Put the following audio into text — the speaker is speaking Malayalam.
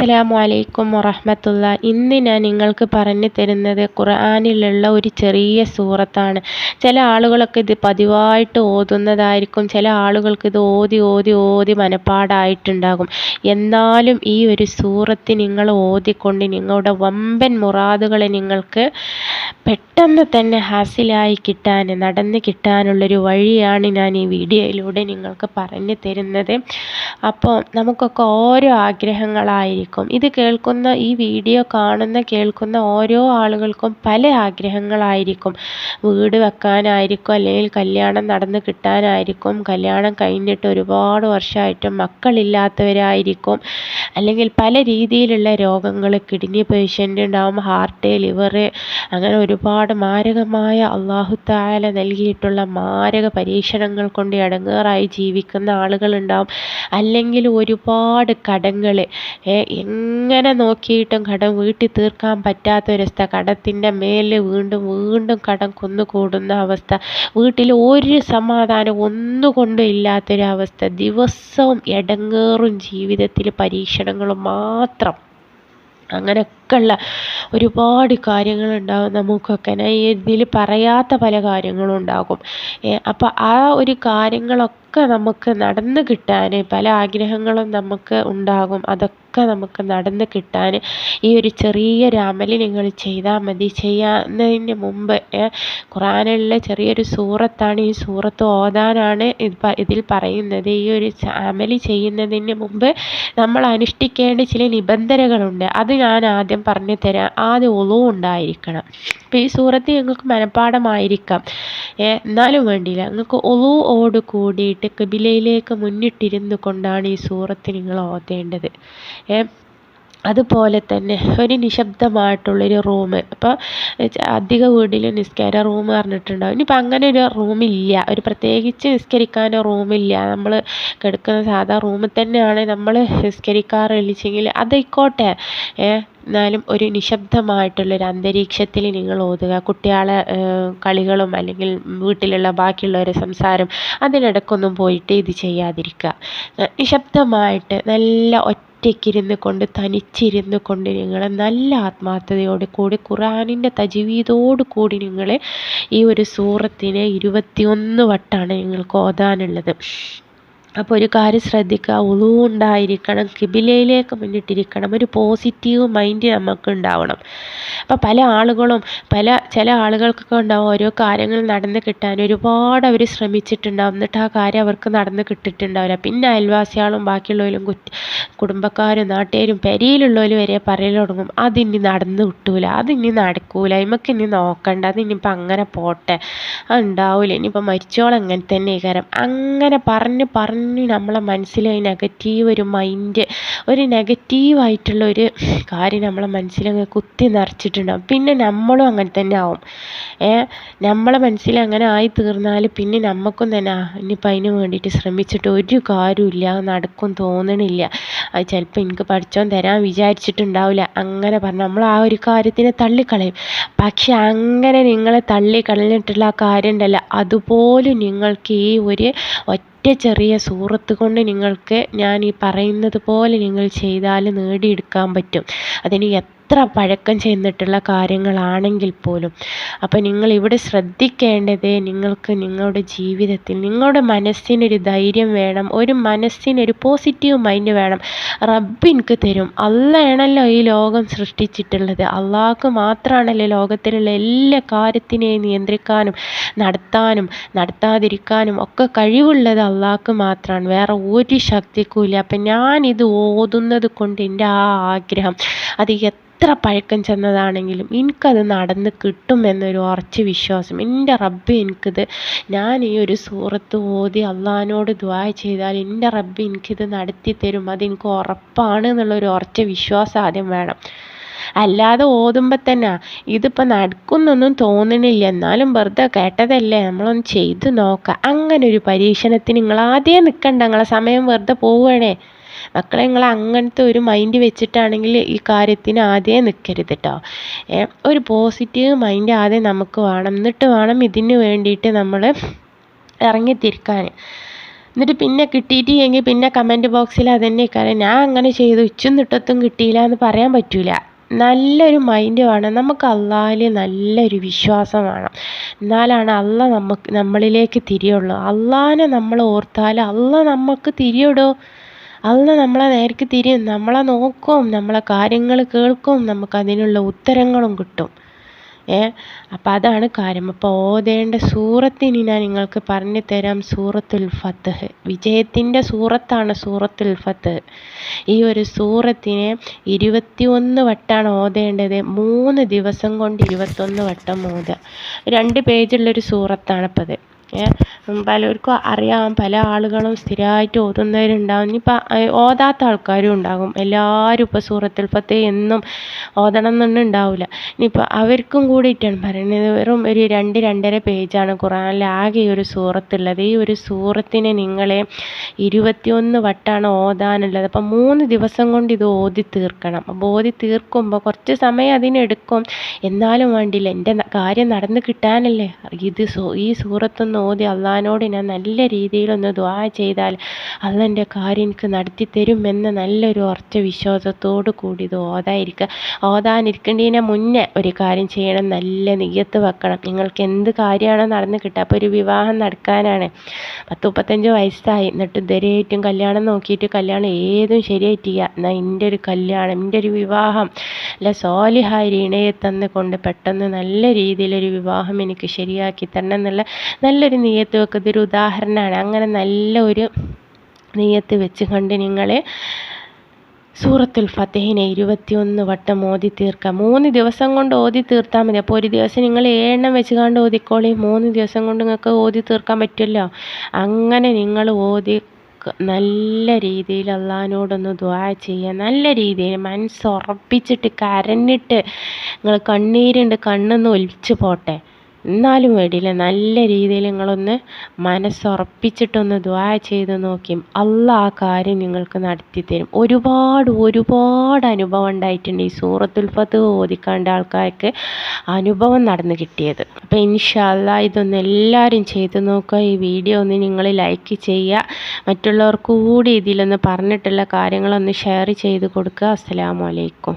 അസ്സലാമു അലൈക്കും വറഹമത്തുള്ള ഇന്ന് ഞാൻ നിങ്ങൾക്ക് പറഞ്ഞു തരുന്നത് ഖുർആാനിലുള്ള ഒരു ചെറിയ സൂറത്താണ്. ചില ആളുകളൊക്കെ ഇത് പതിവായിട്ട് ഓതുന്നതായിരിക്കും. ചില ആളുകൾക്ക് ഇത് ഓതി ഓതി ഓതി മനപ്പാടായിട്ടുണ്ടാകും. എന്നാലും ഈ ഒരു സൂറത്ത് നിങ്ങൾ ഓതിക്കൊണ്ട് നിങ്ങളുടെ വമ്പൻ മുറാദുകളെ നിങ്ങൾക്ക് പെട്ടെന്ന് തന്നെ ഹാസിലായി കിട്ടാൻ നടന്ന് കിട്ടാനുള്ളൊരു വഴിയാണ് ഞാൻ ഈ വീഡിയോയിലൂടെ നിങ്ങൾക്ക് പറഞ്ഞു തരുന്നത്. അപ്പോൾ നമുക്കൊക്കെ ഓരോ ആഗ്രഹങ്ങളായിരിക്കും. ഇത് കേൾക്കുന്ന ഈ വീഡിയോ കാണുന്ന കേൾക്കുന്ന ഓരോ ആളുകൾക്കും പല ആഗ്രഹങ്ങളായിരിക്കും. വീട് വെക്കാനായിരിക്കും അല്ലെങ്കിൽ കല്യാണം നടന്ന് കിട്ടാനായിരിക്കും കല്യാണം കഴിഞ്ഞിട്ട് ഒരുപാട് വർഷമായിട്ടും മക്കളില്ലാത്തവരായിരിക്കും അല്ലെങ്കിൽ പല രീതിയിലുള്ള രോഗങ്ങൾ കിഡ്നി പേഷ്യന്റ് ഉണ്ടാവും ഹാർട്ട് ലിവർ അങ്ങനെ ഒരുപാട് മാരകമായ അള്ളാഹുത്താല നൽകിയിട്ടുള്ള മാരക പരീക്ഷണങ്ങൾ കൊണ്ട് ഇടങ്ങേറായി ജീവിക്കുന്ന ആളുകളുണ്ടാവും അല്ലെങ്കിൽ ഒരുപാട് കടങ്ങൾ എങ്ങനെ നോക്കിയിട്ടും കടം വീട്ടിൽ തീർക്കാൻ പറ്റാത്ത പറ്റാത്തൊരവസ്ഥ. കടത്തിന്റെ മേലെ വീണ്ടും വീണ്ടും കടം കുന്നുകൂടുന്ന അവസ്ഥ. വീട്ടിൽ ഒരു സമാധാനം ഒന്നുകൊണ്ടും ഇല്ലാത്തൊരവസ്ഥ. ദിവസവും ഇടങ്ങേറും ജീവിതത്തിൽ പരീക്ഷണങ്ങളും മാത്രം. അങ്ങനെയൊക്കെ ഉള്ള ഒരുപാട് കാര്യങ്ങളുണ്ടാകും നമുക്കൊക്കെ. ഇതിൽ പറയാത്ത പല കാര്യങ്ങളും ഉണ്ടാകും. അപ്പോൾ ആ ഒരു കാര്യങ്ങളൊക്കെ നമുക്ക് നടന്നു കിട്ടാൻ പല ആഗ്രഹങ്ങളും നമുക്ക് ഉണ്ടാകും. അതൊക്കെ നമുക്ക് നടന്ന് കിട്ടാൻ ഈ ഒരു ചെറിയ അമൽ നിങ്ങൾ ചെയ്താൽ മതി. ചെയ്യുന്നതിന് മുമ്പ് ഖുറാനിലെ ചെറിയൊരു സൂറത്താണ്. ഈ സൂറത്ത് ഓതാനാണ് ഇതിൽ പറയുന്നത്. ഈ ഒരു അമൽ ചെയ്യുന്നതിന് മുമ്പ് നമ്മൾ അനുഷ്ഠിക്കേണ്ട ചില നിബന്ധനകളുണ്ട്. അത് ഞാൻ ആദ്യം പറഞ്ഞു തരാം. ആദ്യം ഒളു ഉണ്ടായിരിക്കണം. അപ്പോൾ ഈ സൂറത്ത് ഞങ്ങൾക്ക് മനഃപ്പാടമായിരിക്കാം എന്നാലും വേണ്ടിയില്ല. നിങ്ങൾക്ക് ഒളുവോട് കൂടിയിട്ട് കബിലയിലേക്ക് മുന്നിട്ടിരുന്നു കൊണ്ടാണ് ഈ സൂറത്ത് നിങ്ങൾ ഓതേണ്ടത്. അതുപോലെ തന്നെ ഒരു നിശബ്ദമായിട്ടുള്ളൊരു റൂം അപ്പോൾ അധിക വീട്ടിൽ നിസ്കാര റൂം പറഞ്ഞിട്ടുണ്ടാവും. ഇനിയിപ്പോൾ അങ്ങനെ ഒരു റൂമില്ല. ഒരു പ്രത്യേകിച്ച് നിസ്കരിക്കാനോ റൂമില്ല. നമ്മൾ കിടക്കുന്ന സാധാ റൂമിൽ തന്നെയാണ് നമ്മൾ നിസ്കരിക്കാറില്ലെങ്കിൽ അതായിക്കോട്ടെ. എന്നാലും ഒരു നിശബ്ദമായിട്ടുള്ളൊരു അന്തരീക്ഷത്തിൽ നിങ്ങൾ ഓതുക. കുട്ടികളെ കളികളും അല്ലെങ്കിൽ വീട്ടിലുള്ള ബാക്കിയുള്ളവരെ സംസാരം അതിനിടക്കൊന്നും പോയിട്ട് ഇത് ചെയ്യാതിരിക്കുക. നിശബ്ദമായിട്ട് നല്ല ഒറ്റയ്ക്കിരുന്ന് കൊണ്ട് തനിച്ചിരുന്ന് കൊണ്ട് നിങ്ങൾ നല്ല ആത്മാർത്ഥതയോട് കൂടി ഖുറാനിന്റെ തജ്വീദോട് കൂടി നിങ്ങൾ ഈ ഒരു സൂറത്തിനെ ഇരുപത്തിയൊന്ന് വട്ടാണ് നിങ്ങൾക്ക് ഓതാനുള്ളത്. അപ്പോൾ ഒരു കാര്യം ശ്രദ്ധിക്കുക. ഉളു ഉണ്ടായിരിക്കണം കിബിലയിലേക്ക് മുന്നിട്ടിരിക്കണം. ഒരു പോസിറ്റീവ് മൈൻഡ് നമുക്ക് ഉണ്ടാവണം അപ്പോൾ പല ആളുകളും പല ചില ആളുകൾക്കൊക്കെ ഉണ്ടാവും ഓരോ കാര്യങ്ങൾ നടന്ന് കിട്ടാൻ. ഒരുപാട് അവർ ശ്രമിച്ചിട്ടുണ്ടാവും. എന്നിട്ട് ആ കാര്യം അവർക്ക് നടന്ന് കിട്ടിയിട്ടുണ്ടാവില്ല പിന്നെ അയൽവാസികളും ബാക്കിയുള്ളവരും കുറ്റ കുടുംബക്കാരും നാട്ടുകാരും പെരിയിലുള്ളവരും വരെ പറയൽ തുടങ്ങും. അതിനി നടന്ന് കിട്ടൂല. അതിനി നടക്കൂല. ഇമ്മക്ക് ഇനി നോക്കണ്ട. അതിനിപ്പോൾ അങ്ങനെ പോട്ടെ. അത് ഉണ്ടാവില്ല ഇനിയിപ്പോൾ മരിച്ചോളം അങ്ങനെ തന്നെ കാരം അങ്ങനെ പറഞ്ഞ് പറഞ്ഞ് തന്നെ നമ്മളെ മനസ്സിൽ നെഗറ്റീവ് ഒരു മൈൻഡ് ഒരു നെഗറ്റീവായിട്ടുള്ള ഒരു കാര്യം നമ്മളെ മനസ്സിലങ്ങ് കുത്തി നിറച്ചിട്ടുണ്ടാവും. പിന്നെ നമ്മളും അങ്ങനെ തന്നെ ആവും. ഏ നമ്മളെ മനസ്സിൽ അങ്ങനെ ആയി തീർന്നാൽ പിന്നെ നമുക്കും തന്നെ ഇനിയിപ്പോൾ അതിന് വേണ്ടിയിട്ട് ശ്രമിച്ചിട്ട് ഒരു കാര്യമില്ല നടക്കും തോന്നണില്ല. അത് ചിലപ്പോൾ എനിക്ക് പഠിച്ചോൻ തരാൻ വിചാരിച്ചിട്ടുണ്ടാവില്ല. അങ്ങനെ പറഞ്ഞു നമ്മൾ ആ ഒരു കാര്യത്തിനെ തള്ളിക്കളയും. പക്ഷെ അങ്ങനെ നിങ്ങളെ തള്ളിക്കളഞ്ഞിട്ടുള്ള ആ കാര്യം ഉണ്ടല്ലോ അതുപോലും നിങ്ങൾക്ക് ഈ ഒരു ഒറ്റ ചെറിയ സൂറത്ത് കൊണ്ട് നിങ്ങൾക്ക് ഞാൻ ഈ പറയുന്നത് പോലെ നിങ്ങൾ ചെയ്താൽ നേടിയെടുക്കാൻ പറ്റും. അതിന് എത്ര പഴക്കം ചെന്നിട്ടുള്ള കാര്യങ്ങളാണെങ്കിൽ പോലും. അപ്പം നിങ്ങൾ ഇവിടെ ശ്രദ്ധിക്കേണ്ടത് നിങ്ങൾക്ക് നിങ്ങളുടെ ജീവിതത്തിൽ നിങ്ങളുടെ മനസ്സിനൊരു ധൈര്യം വേണം ഒരു മനസ്സിനൊരു പോസിറ്റീവ് മൈൻഡ് വേണം. റബ്ബ് എനിക്ക് തരും. അല്ലയാണല്ലോ ഈ ലോകം സൃഷ്ടിച്ചിട്ടുള്ളത്. അള്ളാഹ്ക്ക് മാത്രമാണല്ലോ ലോകത്തിലുള്ള എല്ലാ കാര്യത്തിനെയും നിയന്ത്രിക്കാനും നടത്താനും നടത്താതിരിക്കാനും ഒക്കെ കഴിവുള്ളത് അള്ളാഹ്ക്ക് മാത്രമാണ് വേറെ ഒരു ശക്തിക്കും ഇല്ല അപ്പം ഞാനിത് ഓതുന്നത് കൊണ്ട് എന്റെ ആ ആഗ്രഹം അത് എത്ര പഴക്കം ചെന്നതാണെങ്കിലും എനിക്കത് നടന്ന് കിട്ടും എന്നൊരു ഉറച്ച വിശ്വാസം. എന്റെ റബ്ബ് എനിക്കിത് ഞാൻ ഈ ഒരു സൂറത്ത് ഓതി അള്ളഹാനോട് ദ്വാ ചെയ്താൽ എന്റെ റബ്ബ് എനിക്കിത് നടത്തി തരും. അതെനിക്ക് ഉറപ്പാണ് എന്നുള്ളൊരു ഉറച്ച വിശ്വാസം ആദ്യം വേണം. അല്ലാതെ ഓതുമ്പോൾ തന്നെ ഇതിപ്പോൾ നടക്കുന്നൊന്നും തോന്നണില്ല. എന്നാലും വെറുതെ കേട്ടതല്ലേ നമ്മളൊന്ന് ചെയ്ത് നോക്കാം. അങ്ങനെ ഒരു പരീക്ഷണത്തിന് നിങ്ങൾ ആദ്യം നിൽക്കണ്ട നിങ്ങളെ സമയം വെറുതെ പോവുകയാണേ. മക്കളെ നിങ്ങൾ അങ്ങനത്തെ ഒരു മൈൻഡ് വെച്ചിട്ടാണെങ്കിൽ ഈ കാര്യത്തിന് ആദ്യം നിൽക്കരുത് കേട്ടോ ഒരു പോസിറ്റീവ് മൈൻഡ് ആദ്യം നമുക്ക് വേണം. എന്നിട്ട് വേണം ഇതിന് വേണ്ടിയിട്ട് നമ്മൾ ഇറങ്ങിത്തിരിക്കാൻ. എന്നിട്ട് പിന്നെ കിട്ടിയിട്ട് കിട്ടിയിട്ടില്ലെങ്കിൽ പിന്നെ കമന്റ് ബോക്സിൽ അതന്നെ കാര്യം ഞാൻ അങ്ങനെ ചെയ്തു. ഉച്ചും നിട്ടത്തും കിട്ടിയില്ല എന്ന് പറയാൻ പറ്റൂല. നല്ലൊരു മൈൻഡ് വേണം. നമുക്ക് അള്ളാഹിൽ നല്ലൊരു വിശ്വാസം വേണം. എന്നാലാണ് അള്ള നമുക്ക് നമ്മളിലേക്ക് തിരിയുള്ളൂ. അള്ളാഹിനെ നമ്മൾ ഓർത്താൽ അള്ള നമുക്ക് തിരിയിടോ? അള്ള നമ്മളെ നേർക്ക് തിരിയും. നമ്മളെ നോക്കും നമ്മളെ കാര്യങ്ങൾ കേൾക്കും നമുക്ക് അതിനുള്ള ഉത്തരങ്ങളും കിട്ടും. ഏ? അപ്പം അതാണ് കാര്യം. അപ്പോൾ ഓതേണ്ട സൂറത്തിന് ഞാൻ നിങ്ങൾക്ക് പറഞ്ഞു തരാം സൂറത്തുൽ ഫത്തഹ് വിജയത്തിന്റെ സൂറത്താണ് സൂറത്തുൽ ഫത്തഹ് ഈ ഒരു സൂറത്തിനെ ഇരുപത്തി ഒന്ന് വട്ടമാണ് ഓതേണ്ടത്. മൂന്ന് ദിവസം കൊണ്ട് ഇരുപത്തൊന്ന് വട്ടം ഓതുക രണ്ട് പേജുള്ളൊരു സൂറത്താണ് ഇപ്പോൾ അത് പലർക്കും അറിയാം പല ആളുകളും സ്ഥിരമായിട്ട് ഓതുന്നവരുണ്ടാവും. ഇനിയിപ്പോൾ ഓതാത്ത ആൾക്കാരും ഉണ്ടാകും. എല്ലാവരും ഇപ്പോൾ സൂറത്തുൽ എന്നും ഓതണം എന്നൊന്നും ഉണ്ടാവില്ല ഇനിയിപ്പോൾ അവർക്കും കൂടിയിട്ടാണ് പറയുന്നത്. വെറും ഒരു രണ്ട് രണ്ടര പേജാണ് ഖുറാനിൽ ആകെ ഒരു സൂറത്തുള്ളത്. ഈ ഒരു സൂറത്തിനെ നിങ്ങളെ ഇരുപത്തിയൊന്ന് വട്ടാണ് ഓതാനുള്ളത്. അപ്പം മൂന്ന് ദിവസം കൊണ്ട് ഇത് ഓതി തീർക്കണം. അപ്പോൾ ഓതി തീർക്കുമ്പോൾ കുറച്ച് സമയം അതിനെടുക്കും. എന്നാലും വേണ്ടില്ല എന്റെ കാര്യം നടന്ന് കിട്ടാനല്ലേ. ഇത് ഈ സൂറത്തൊന്ന് ഓതി അള്ളഹാനോട് ഞാൻ നല്ല രീതിയിലൊന്ന് ദുആ ചെയ്താൽ അള്ള എന്റെ കാര്യം എനിക്ക് നടത്തി തരും എന്ന നല്ലൊരു ഉറച്ച വിശ്വാസത്തോടു കൂടി ഇത് ഓതായിരിക്കുക ഓതാനിരിക്കേണ്ടതിന് മുന്നേ ഒരു കാര്യം ചെയ്യണം. നല്ല നെയ്യത്ത് വെക്കണം. നിങ്ങൾക്ക് എന്ത് കാര്യമാണ് നടന്ന് കിട്ടുക. അപ്പോൾ ഒരു വിവാഹം നടക്കാനാണ്. പത്ത് മുപ്പത്തഞ്ച് വയസ്സായി. എന്നിട്ട് ഇതുവരെയായിട്ടും കല്യാണം നോക്കിയിട്ട് കല്യാണം ഏതും ശരിയായിട്ടില്ല. എന്നാൽ എന്റെ ഒരു കല്യാണം എന്റെ ഒരു വിവാഹം. അല്ല സോലിഹായ ഇണയെ തന്നുകൊണ്ട് പെട്ടെന്ന് നല്ല രീതിയിലൊരു വിവാഹം എനിക്ക് ശരിയാക്കി തരണം എന്നുള്ള നല്ലൊരു നീയത്ത് വെക്കുന്ന ഒരു ഉദാഹരണമാണ്. അങ്ങനെ നല്ല ഒരു നീയത്ത് വെച്ച് കണ്ട് നിങ്ങൾ സൂറത്തുൽ ഫത്തേഹിനെ ഇരുപത്തിയൊന്ന് വട്ടം ഓതി തീർക്കാം. മൂന്ന് ദിവസം കൊണ്ട് ഓതി തീർത്താൽ മതി. അപ്പോൾ ഒരു ദിവസം നിങ്ങൾ ഏഴെണ്ണം വെച്ച് കണ്ട് ഓതിക്കോളി. മൂന്ന് ദിവസം കൊണ്ട് നിങ്ങൾക്ക് ഓതി തീർക്കാൻ പറ്റുമല്ലോ? അങ്ങനെ നിങ്ങൾ ഓതി നല്ല രീതിയിൽ അള്ളഹാനോടൊന്ന് ദ്വാ ചെയ്യുക. നല്ല രീതിയിൽ മനസ്സുറപ്പിച്ചിട്ട് കരഞ്ഞിട്ട് നിങ്ങൾ കണ്ണീരുണ്ട് കണ്ണൊന്ന് ഒലിച്ചു പോട്ടെ. എന്നാലും വേണ്ടിയില്ല. നല്ല രീതിയിൽ നിങ്ങളൊന്ന് മനസ്സുറപ്പിച്ചിട്ടൊന്ന് ദ്വാ ചെയ്ത് നോക്കി. അല്ല ആ കാര്യം നിങ്ങൾക്ക് നടത്തി തരും. ഒരുപാട് ഒരുപാട് അനുഭവം ഉണ്ടായിട്ടുണ്ട് ഈ സൂറത്തുൽ ഫത്ത് ഓതിക്കാണ്ട ആൾക്കാർക്ക് അനുഭവം നടന്നു കിട്ടിയത്. അപ്പോൾ ഇൻഷാല്ല ഇതൊന്ന് എല്ലാവരും ചെയ്ത് നോക്കുക. ഈ വീഡിയോ ഒന്ന് നിങ്ങൾ ലൈക്ക് ചെയ്യുക. മറ്റുള്ളവർക്ക് കൂടി ഇതിലൊന്ന് പറഞ്ഞിട്ടുള്ള കാര്യങ്ങളൊന്ന് ഷെയർ ചെയ്ത് കൊടുക്കുക. അസ്സലാമു അലൈക്കും.